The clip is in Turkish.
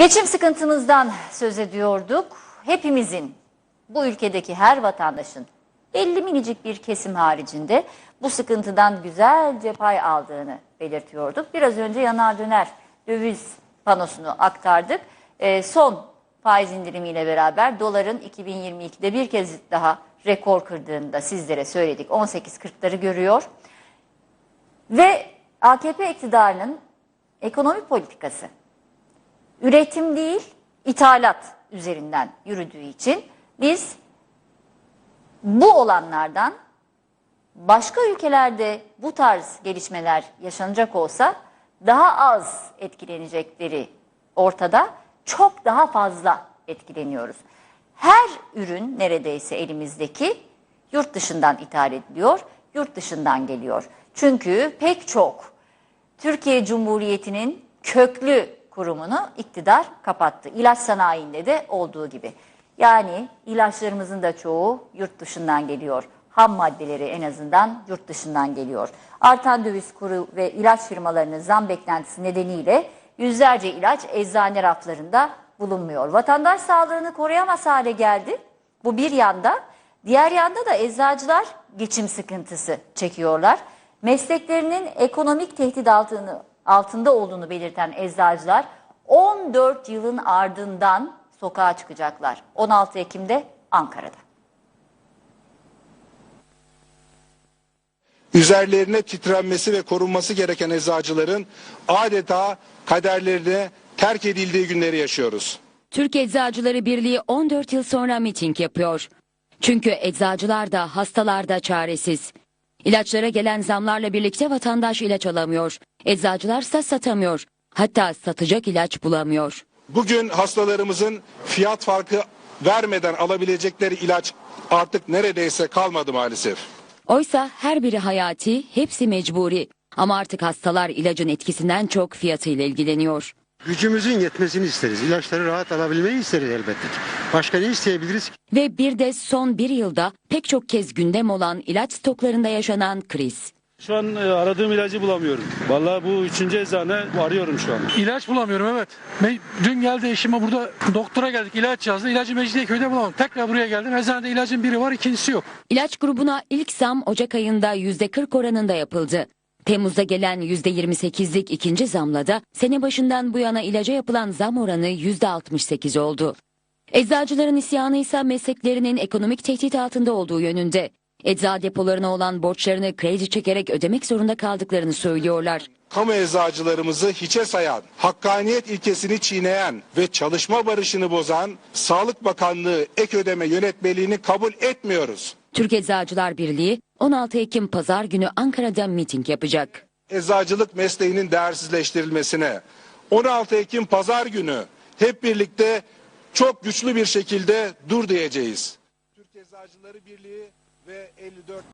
Geçim sıkıntımızdan söz ediyorduk. Hepimizin, bu ülkedeki her vatandaşın belli minicik bir kesim haricinde bu sıkıntıdan güzelce pay aldığını belirtiyorduk. Biraz önce yanar döner döviz panosunu aktardık. Ee, son faiz indirimiyle beraber doların 2022'de bir kez daha rekor kırdığını da sizlere söyledik. 18.40'ları görüyor. Ve AKP iktidarının ekonomi politikası üretim değil ithalat üzerinden yürüdüğü için biz bu olanlardan başka ülkelerde bu tarz gelişmeler yaşanacak olsa daha az etkilenecekleri ortada çok daha fazla etkileniyoruz. Her ürün neredeyse elimizdeki yurt dışından ithal ediliyor, yurt dışından geliyor. Çünkü pek çok Türkiye Cumhuriyeti'nin köklü kurumunu iktidar kapattı. İlaç sanayinde de olduğu gibi. Yani ilaçlarımızın da çoğu yurt dışından geliyor. Ham maddeleri en azından yurt dışından geliyor. Artan döviz kuru ve ilaç firmalarının zam beklentisi nedeniyle yüzlerce ilaç eczane raflarında bulunmuyor. Vatandaş sağlığını koruyamaz hale geldi. Bu bir yanda. Diğer yanda da eczacılar geçim sıkıntısı çekiyorlar. Mesleklerinin ekonomik tehdit altını, altında olduğunu belirten eczacılar 14 yılın ardından sokağa çıkacaklar. 16 Ekim'de Ankara'da. üzerlerine titrenmesi ve korunması gereken eczacıların adeta kaderlerine terk edildiği günleri yaşıyoruz. Türk Eczacıları Birliği 14 yıl sonra miting yapıyor. Çünkü eczacılar da hastalar da çaresiz. İlaçlara gelen zamlarla birlikte vatandaş ilaç alamıyor. Eczacılarsa satamıyor. Hatta satacak ilaç bulamıyor. Bugün hastalarımızın fiyat farkı vermeden alabilecekleri ilaç artık neredeyse kalmadı maalesef. Oysa her biri hayati, hepsi mecburi. Ama artık hastalar ilacın etkisinden çok fiyatıyla ilgileniyor. Gücümüzün yetmesini isteriz. İlaçları rahat alabilmeyi isteriz elbette ki. Başka ne isteyebiliriz ki? Ve bir de son bir yılda pek çok kez gündem olan ilaç stoklarında yaşanan kriz. Şu an e, aradığım ilacı bulamıyorum. Vallahi bu üçüncü eczane arıyorum şu an. İlaç bulamıyorum evet. Me- Dün geldi eşime burada doktora geldik ilaç yazdı. İlacı Mecidiyeköy'de bulamadım. Tekrar buraya geldim. Eczanede ilacın biri var ikincisi yok. İlaç grubuna ilk zam Ocak ayında %40 oranında yapıldı. Temmuz'da gelen %28'lik ikinci zamla da sene başından bu yana ilaca yapılan zam oranı %68 oldu. Eczacıların isyanı ise mesleklerinin ekonomik tehdit altında olduğu yönünde. Ecza depolarına olan borçlarını kredi çekerek ödemek zorunda kaldıklarını söylüyorlar. Kamu eczacılarımızı hiçe sayan, hakkaniyet ilkesini çiğneyen ve çalışma barışını bozan Sağlık Bakanlığı ek ödeme yönetmeliğini kabul etmiyoruz. Türk Eczacılar Birliği 16 Ekim Pazar günü Ankara'da miting yapacak. eczacılık mesleğinin değersizleştirilmesine 16 Ekim pazar günü hep birlikte çok güçlü bir şekilde dur diyeceğiz. Türk Eczacıları Birliği ve 54